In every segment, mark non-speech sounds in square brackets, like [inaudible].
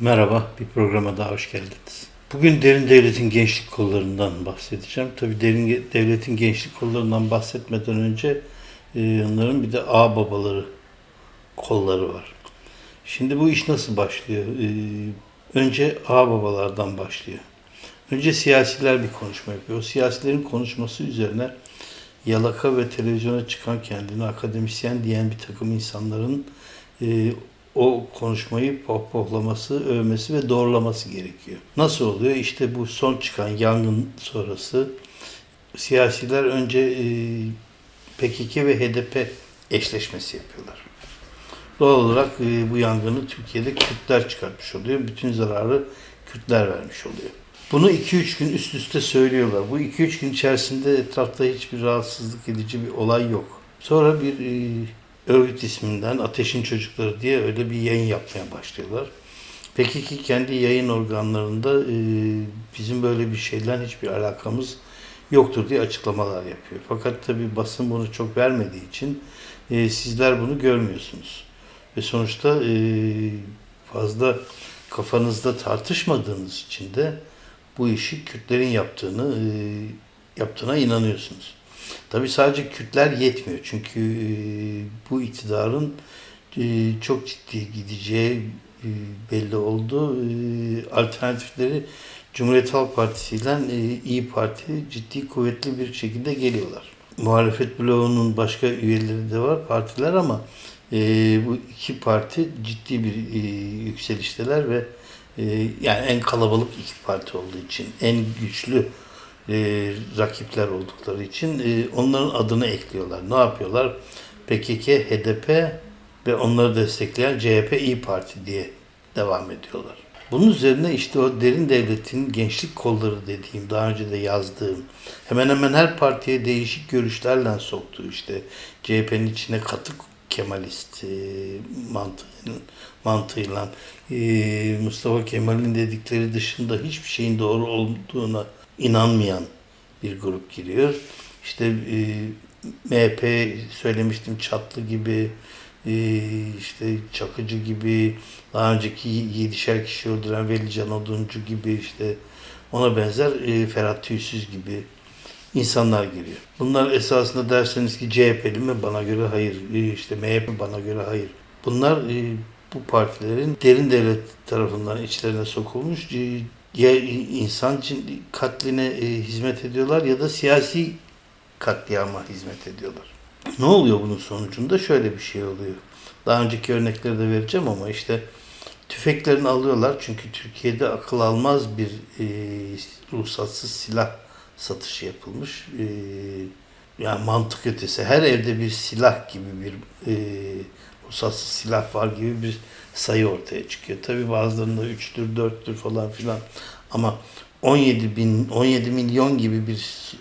Merhaba, bir programa daha hoş geldiniz. Bugün Derin Devlet'in gençlik kollarından bahsedeceğim. Tabii Derin Devlet'in gençlik kollarından bahsetmeden önce e, onların bir de ağ babaları kolları var. Şimdi bu iş nasıl başlıyor? E, önce ağ babalardan başlıyor. Önce siyasiler bir konuşma yapıyor. O siyasilerin konuşması üzerine yalaka ve televizyona çıkan kendini akademisyen diyen bir takım insanların e, o konuşmayı pohpohlaması, övmesi ve doğrulaması gerekiyor. Nasıl oluyor? İşte bu son çıkan yangın sonrası siyasiler önce e, PKK ve HDP eşleşmesi yapıyorlar. Doğal olarak e, bu yangını Türkiye'de Kürtler çıkartmış oluyor. Bütün zararı Kürtler vermiş oluyor. Bunu 2-3 gün üst üste söylüyorlar. Bu 2-3 gün içerisinde etrafta hiçbir rahatsızlık edici bir olay yok. Sonra bir e, örgüt isminden Ateşin Çocukları diye öyle bir yayın yapmaya başlıyorlar. Peki ki kendi yayın organlarında e, bizim böyle bir şeyden hiçbir alakamız yoktur diye açıklamalar yapıyor. Fakat tabi basın bunu çok vermediği için e, sizler bunu görmüyorsunuz. Ve sonuçta e, fazla kafanızda tartışmadığınız için de bu işi Kürtlerin yaptığını yaptığına inanıyorsunuz. Tabi sadece Kürtler yetmiyor. Çünkü e, bu iktidarın e, çok ciddi gideceği e, belli oldu. Alternatifleri Cumhuriyet Halk Partisi ile İyi Parti ciddi kuvvetli bir şekilde geliyorlar. Muhalefet bloğunun başka üyeleri de var partiler ama e, bu iki parti ciddi bir e, yükselişteler ve e, yani en kalabalık iki parti olduğu için en güçlü e, rakipler oldukları için e, onların adını ekliyorlar. Ne yapıyorlar? PKK, HDP ve onları destekleyen CHP İyi Parti diye devam ediyorlar. Bunun üzerine işte o derin devletin gençlik kolları dediğim, daha önce de yazdığım, hemen hemen her partiye değişik görüşlerle soktuğu işte CHP'nin içine katı Kemalist e, mantığıyla, mantığıyla e, Mustafa Kemal'in dedikleri dışında hiçbir şeyin doğru olduğuna inanmayan bir grup giriyor. İşte e, MHP söylemiştim Çatlı gibi, e, işte Çakıcı gibi, daha önceki yedişer kişi öldüren Velican Oduncu gibi işte ona benzer e, Ferhat Tüysüz gibi insanlar giriyor. Bunlar esasında derseniz ki CHP'li mi? Bana göre hayır. E, işte MHP bana göre hayır. Bunlar e, bu partilerin derin devlet tarafından içlerine sokulmuş e, ya insan cin- katline e, hizmet ediyorlar ya da siyasi katliama hizmet ediyorlar. Ne oluyor bunun sonucunda? Şöyle bir şey oluyor. Daha önceki örnekleri de vereceğim ama işte tüfeklerini alıyorlar çünkü Türkiye'de akıl almaz bir e, ruhsatsız silah satışı yapılmış. E, yani mantık ötesi. Her evde bir silah gibi bir e, ruhsatsız silah var gibi bir sayı ortaya çıkıyor. Tabi bazılarında 3'tür, 4'tür falan filan. Ama 17 bin, 17 milyon gibi bir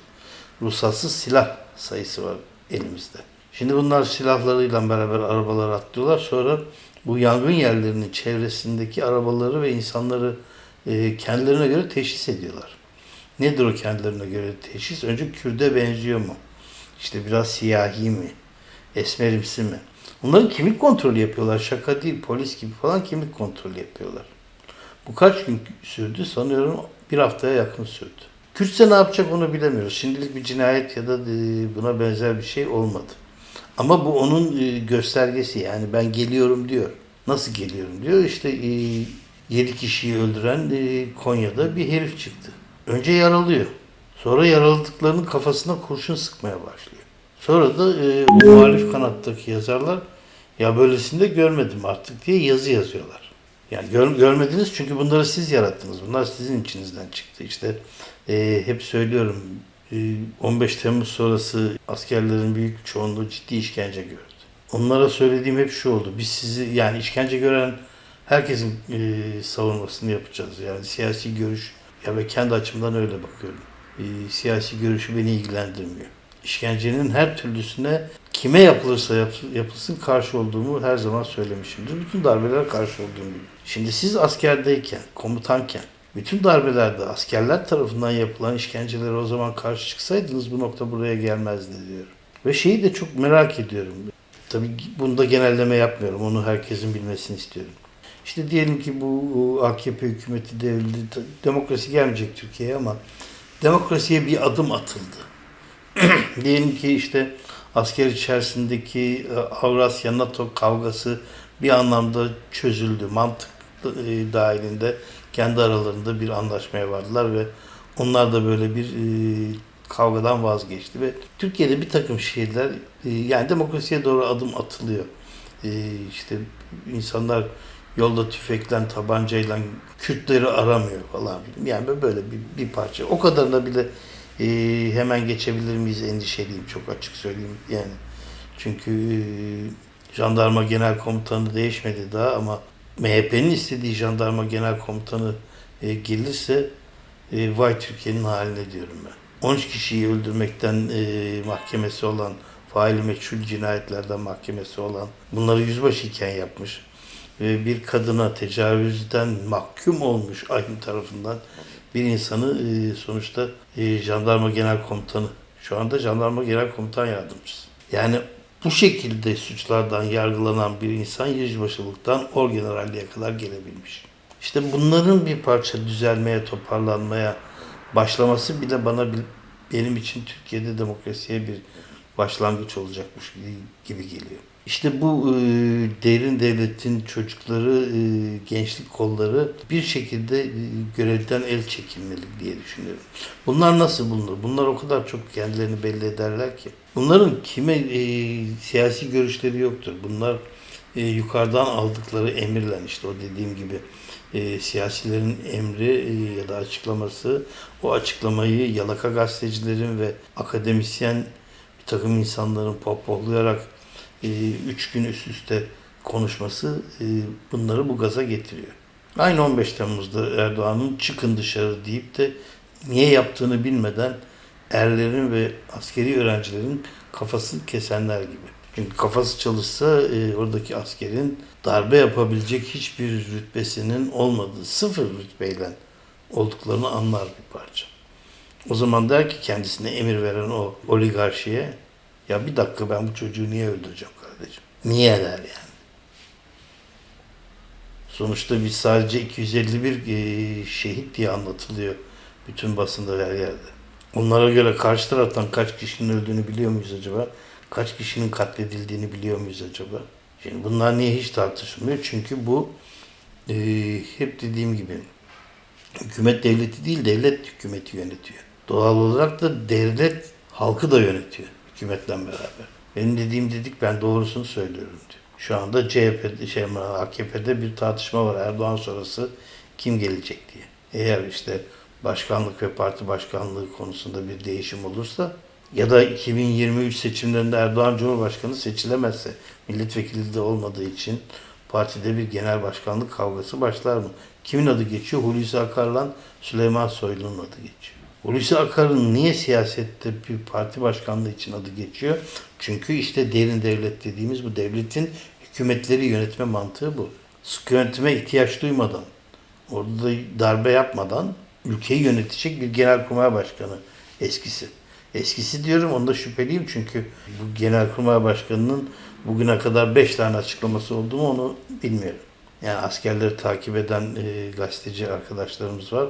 ruhsatsız silah sayısı var elimizde. Şimdi bunlar silahlarıyla beraber arabalara atlıyorlar. Sonra bu yangın yerlerinin çevresindeki arabaları ve insanları e, kendilerine göre teşhis ediyorlar. Nedir o kendilerine göre teşhis? Önce Kürde benziyor mu? İşte biraz siyahi mi? Esmerimsi mi? Bunların kimlik kontrolü yapıyorlar. Şaka değil. Polis gibi falan kimlik kontrolü yapıyorlar. Bu kaç gün sürdü? Sanıyorum bir haftaya yakın sürdü. Kürtse ne yapacak onu bilemiyoruz. Şimdilik bir cinayet ya da e, buna benzer bir şey olmadı. Ama bu onun e, göstergesi yani ben geliyorum diyor. Nasıl geliyorum diyor. İşte 7 kişiyi öldüren e, Konya'da bir herif çıktı. Önce yaralıyor. Sonra yaraladıklarının kafasına kurşun sıkmaya başlıyor. Sonra da e, muhalif kanattaki yazarlar ya böylesini de görmedim artık diye yazı yazıyorlar. Yani gör, görmediniz çünkü bunları siz yarattınız. Bunlar sizin içinizden çıktı. İşte e, hep söylüyorum e, 15 Temmuz sonrası askerlerin büyük çoğunluğu ciddi işkence gördü. Onlara söylediğim hep şu oldu. Biz sizi yani işkence gören herkesin e, savunmasını yapacağız. Yani siyasi görüş ya ve kendi açımdan öyle bakıyorum. E, siyasi görüşü beni ilgilendirmiyor. İşkencenin her türlüsüne kime yapılırsa yapılsın karşı olduğumu her zaman söylemişimdir. Bütün darbeler karşı olduğum gibi. Şimdi siz askerdeyken, komutanken, bütün darbelerde askerler tarafından yapılan işkencelere o zaman karşı çıksaydınız bu nokta buraya gelmezdi diyorum. Ve şeyi de çok merak ediyorum. Tabii bunda genelleme yapmıyorum. Onu herkesin bilmesini istiyorum. İşte diyelim ki bu AKP hükümeti devrildi. Demokrasi gelmeyecek Türkiye'ye ama demokrasiye bir adım atıldı. [clears throat] diyelim ki işte asker içerisindeki e, Avrasya NATO kavgası bir anlamda çözüldü. Mantık e, dahilinde kendi aralarında bir anlaşmaya vardılar ve onlar da böyle bir e, kavgadan vazgeçti ve Türkiye'de bir takım şeyler yani demokrasiye doğru adım atılıyor. İşte insanlar yolda tüfekle, tabancayla Kürtleri aramıyor falan. Yani böyle bir, bir parça. O kadarına bile e, hemen geçebilir miyiz endişeliyim çok açık söyleyeyim yani. Çünkü e, jandarma genel komutanı değişmedi daha ama MHP'nin istediği jandarma genel komutanı e, gelirse e, vay Türkiye'nin haline diyorum ben. 13 kişiyi öldürmekten e, mahkemesi olan, faili meçhul cinayetlerden mahkemesi olan, bunları yüzbaşı iken yapmış. E, bir kadına tecavüzden mahkum olmuş aynı tarafından bir insanı e, sonuçta e, jandarma genel komutanı, şu anda jandarma genel komutan yardımcısı. Yani bu şekilde suçlardan yargılanan bir insan yüzbaşılıktan orgeneralliğe kadar gelebilmiş. İşte bunların bir parça düzelmeye, toparlanmaya başlaması bile bana benim için Türkiye'de demokrasiye bir başlangıç olacakmış gibi geliyor. İşte bu e, derin devletin çocukları, e, gençlik kolları bir şekilde e, görevden el çekilmeli diye düşünüyorum. Bunlar nasıl bulunur? Bunlar o kadar çok kendilerini belli ederler ki. Bunların kime e, siyasi görüşleri yoktur. Bunlar e, yukarıdan aldıkları emirle işte o dediğim gibi e, siyasilerin emri e, ya da açıklaması o açıklamayı yalaka gazetecilerin ve akademisyen bir takım insanların pohpohlayarak üç gün üst üste konuşması e, bunları bu gaza getiriyor. Aynı 15 Temmuz'da Erdoğan'ın çıkın dışarı deyip de niye yaptığını bilmeden erlerin ve askeri öğrencilerin kafasını kesenler gibi. Çünkü kafası çalışsa e, oradaki askerin darbe yapabilecek hiçbir rütbesinin olmadığı sıfır rütbeyle olduklarını anlar bir parça. O zaman der ki kendisine emir veren o oligarşiye ya bir dakika ben bu çocuğu niye öldüreceğim kardeşim? Niye der yani. Sonuçta biz sadece 251 e, şehit diye anlatılıyor bütün basında her yerde. Onlara göre karşı taraftan kaç kişinin öldüğünü biliyor muyuz acaba? Kaç kişinin katledildiğini biliyor muyuz acaba? Şimdi bunlar niye hiç tartışılmıyor? Çünkü bu e, hep dediğim gibi hükümet devleti değil devlet hükümeti yönetiyor. Doğal olarak da devlet halkı da yönetiyor hükümetle beraber. Benim dediğim dedik ben doğrusunu söylüyorum diyor. Şu anda CHP'de, şey, AKP'de bir tartışma var Erdoğan sonrası kim gelecek diye. Eğer işte başkanlık ve parti başkanlığı konusunda bir değişim olursa ya da 2023 seçimlerinde Erdoğan Cumhurbaşkanı seçilemezse milletvekili de olmadığı için partide bir genel başkanlık kavgası başlar mı? Kimin adı geçiyor? Hulusi Akar'la Süleyman Soylu'nun adı geçiyor. Hulusi Akar'ın niye siyasette bir parti başkanlığı için adı geçiyor? Çünkü işte derin devlet dediğimiz bu devletin hükümetleri yönetme mantığı bu. Sıkı yönetime ihtiyaç duymadan, orada da darbe yapmadan ülkeyi yönetecek bir genelkurmay başkanı eskisi. Eskisi diyorum onda şüpheliyim çünkü bu genelkurmay başkanının bugüne kadar 5 tane açıklaması oldu mu onu bilmiyorum. Yani askerleri takip eden e, gazeteci arkadaşlarımız var.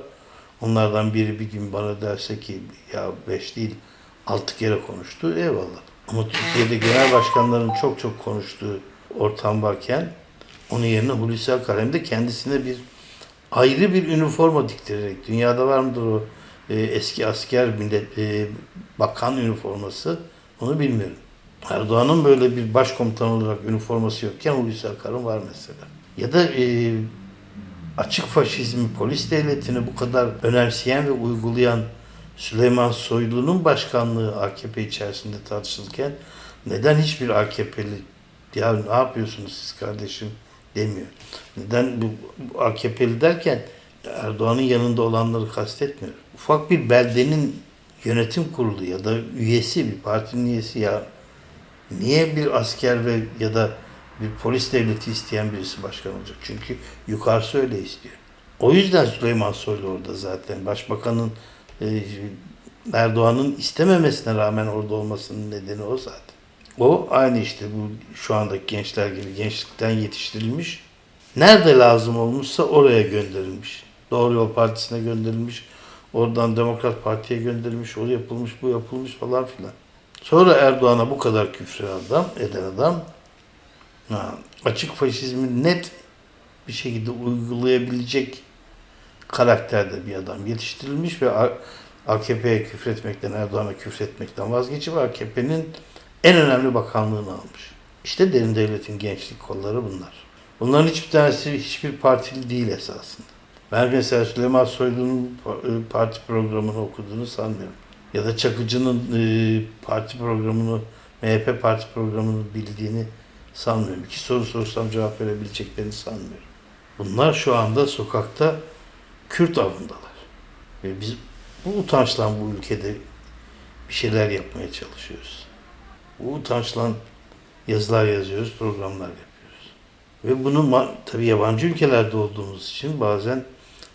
Onlardan biri bir gün bana derse ki ya 5 değil 6 kere konuştu eyvallah. Ama Türkiye'de genel başkanların çok çok konuştuğu ortam varken onun yerine Hulusi Akar hem de kendisine bir ayrı bir üniforma diktirerek dünyada var mıdır o e, eski asker millet e, bakan üniforması onu bilmiyorum. Erdoğan'ın böyle bir başkomutan olarak üniforması yokken Hulusi Akar'ın var mesela. Ya da e, açık faşizmi, polis devletini bu kadar önemseyen ve uygulayan Süleyman Soylu'nun başkanlığı AKP içerisinde tartışılırken neden hiçbir AKP'li ya ne yapıyorsunuz siz kardeşim demiyor. Neden bu, bu AKP'li derken Erdoğan'ın yanında olanları kastetmiyor. Ufak bir beldenin yönetim kurulu ya da üyesi bir partinin üyesi ya niye bir asker ve ya da bir polis devleti isteyen birisi başkan olacak? Çünkü yukarısı öyle istiyor. O yüzden Süleyman Soylu orada zaten. Başbakanın e, Erdoğan'ın istememesine rağmen orada olmasının nedeni o zaten. O aynı işte bu şu andaki gençler gibi gençlikten yetiştirilmiş Nerede lazım olmuşsa oraya gönderilmiş. Doğru Yol Partisi'ne gönderilmiş. Oradan Demokrat Parti'ye gönderilmiş. O yapılmış, bu yapılmış falan filan. Sonra Erdoğan'a bu kadar küfür adam, eden adam açık faşizmi net bir şekilde uygulayabilecek karakterde bir adam yetiştirilmiş ve AKP'ye küfretmekten, Erdoğan'a küfretmekten vazgeçip AKP'nin en önemli bakanlığını almış. İşte derin devletin gençlik kolları bunlar. Bunların hiçbir tanesi hiçbir partili değil esasında. Ben mesela Süleyman Soylu'nun e, parti programını okuduğunu sanmıyorum. Ya da Çakıcı'nın e, parti programını, MHP parti programını bildiğini sanmıyorum. İki soru sorsam cevap verebileceklerini sanmıyorum. Bunlar şu anda sokakta Kürt avındalar. Ve biz bu utançla bu ülkede bir şeyler yapmaya çalışıyoruz. Bu utançla yazılar yazıyoruz, programlar yapıyoruz. Ve bunu tabii yabancı ülkelerde olduğumuz için bazen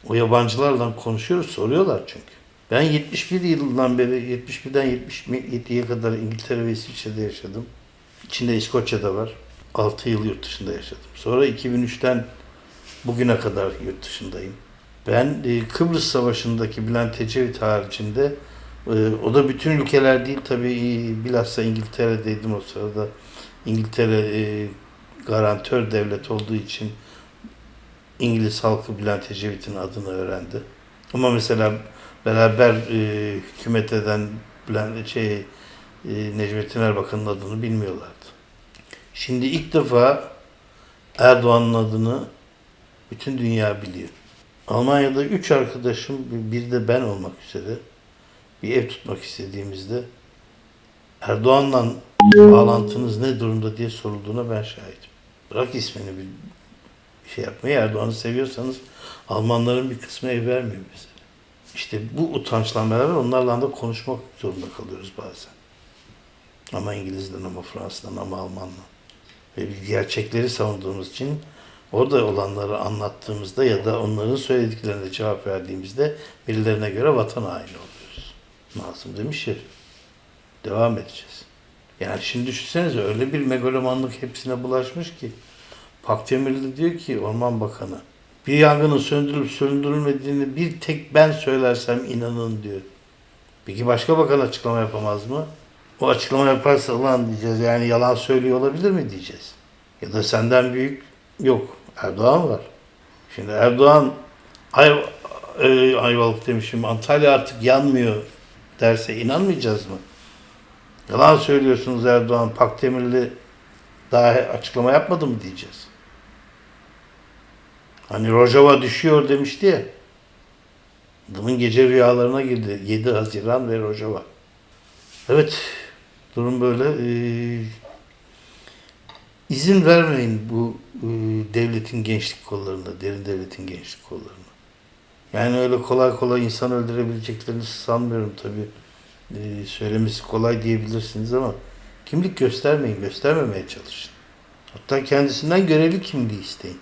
o yabancılarla konuşuyoruz, soruyorlar çünkü. Ben 71 yılından beri, 71'den 77'ye kadar İngiltere ve İsviçre'de yaşadım. İçinde İskoçya'da var. 6 yıl yurt dışında yaşadım. Sonra 2003'ten bugüne kadar yurt dışındayım. Ben e, Kıbrıs Savaşı'ndaki Bülent Ecevit haricinde e, o da bütün ülkeler değil tabii e, bilhassa İngiltere'deydim o sırada. İngiltere garantör devlet olduğu için İngiliz halkı Bülent Ecevit'in adını öğrendi. Ama mesela beraber e, hükümet eden Bülent, şey, e, Necmettin Erbakan'ın adını bilmiyorlardı. Şimdi ilk defa Erdoğan'ın adını bütün dünya biliyor. Almanya'da üç arkadaşım, bir de ben olmak üzere bir ev tutmak istediğimizde Erdoğan'la bağlantınız ne durumda diye sorulduğuna ben şahidim. Bırak ismini bir şey yapmayı, Erdoğan'ı seviyorsanız Almanların bir kısmı ev vermiyor bize. İşte bu utançla beraber onlarla da konuşmak zorunda kalıyoruz bazen. Ama İngiliz'den ama Fransız'dan ama Alman'dan. Ve gerçekleri savunduğumuz için orada olanları anlattığımızda ya da onların söylediklerine cevap verdiğimizde birilerine göre vatan haini oluyoruz. Masum demiş ya. Devam edeceğiz. Yani şimdi düşünsenize öyle bir megalomanlık hepsine bulaşmış ki Pakdemirli diyor ki Orman Bakanı bir yangının söndürülüp söndürülmediğini bir tek ben söylersem inanın diyor. Peki başka bakan açıklama yapamaz mı? O açıklama yaparsa ulan diyeceğiz yani yalan söylüyor olabilir mi diyeceğiz. Ya da senden büyük yok. Erdoğan var. Şimdi Erdoğan Ay, e, Ayvalık demişim Antalya artık yanmıyor derse inanmayacağız mı? Yalan söylüyorsunuz Erdoğan. Pakdemirli daha açıklama yapmadı mı diyeceğiz. Hani Rojava düşüyor demişti ya. Adamın gece rüyalarına girdi. 7 Haziran ve Rojava. Evet. Durum böyle. Ee, izin vermeyin bu e, devletin gençlik kollarında, derin devletin gençlik kollarına. Yani öyle kolay kolay insan öldürebileceklerini sanmıyorum tabii. Ee, söylemesi kolay diyebilirsiniz ama kimlik göstermeyin, göstermemeye çalışın. Hatta kendisinden görevli kimliği isteyin.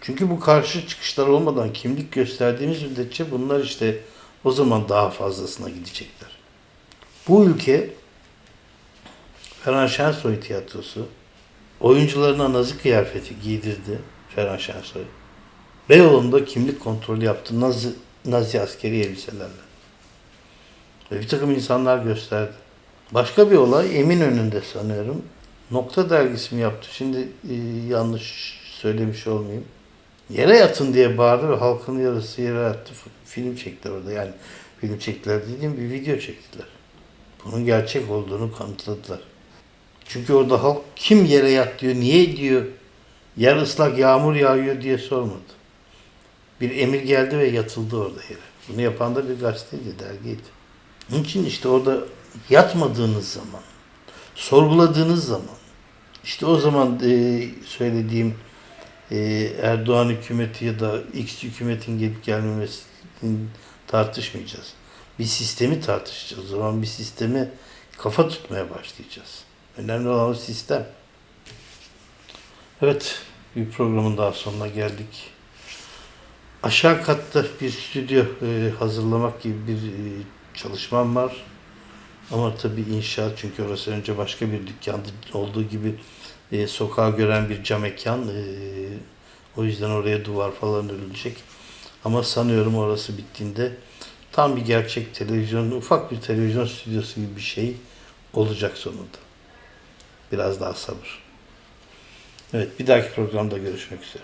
Çünkü bu karşı çıkışlar olmadan kimlik gösterdiğimiz müddetçe bunlar işte o zaman daha fazlasına gidecekler. Bu ülke Ferhan Şensoy tiyatrosu oyuncularına nazi kıyafeti giydirdi Ferhan Şensoy. Beyoğlu'nda kimlik kontrolü yaptı nazi, nazi askeri elbiselerle. Ve bir takım insanlar gösterdi. Başka bir olay Eminönü'nde sanıyorum. Nokta dergisi mi yaptı? Şimdi e, yanlış söylemiş olmayayım. Yere yatın diye bağırdı ve halkın yarısı yere yattı. Film çektiler orada. Yani film çektiler dediğim bir video çektiler. Bunun gerçek olduğunu kanıtladılar. Çünkü orada halk kim yere yat diyor, niye diyor, yer ıslak yağmur yağıyor diye sormadı. Bir emir geldi ve yatıldı orada yere. Bunu yapan da bir gazeteydi, dergiydi. Onun için işte orada yatmadığınız zaman, sorguladığınız zaman, işte o zaman e, söylediğim e, Erdoğan hükümeti ya da X hükümetin gelip gelmemesini tartışmayacağız. Bir sistemi tartışacağız. O zaman bir sistemi kafa tutmaya başlayacağız. Önemli olan sistem. Evet, bir programın daha sonuna geldik. Aşağı katta bir stüdyo e, hazırlamak gibi bir e, çalışmam var. Ama tabii inşaat çünkü orası önce başka bir dükkanda olduğu gibi e, sokağa gören bir cam mekan. E, o yüzden oraya duvar falan örülecek. Ama sanıyorum orası bittiğinde tam bir gerçek televizyon, ufak bir televizyon stüdyosu gibi bir şey olacak sonunda. Biraz daha sabır. Evet, bir dahaki programda görüşmek üzere.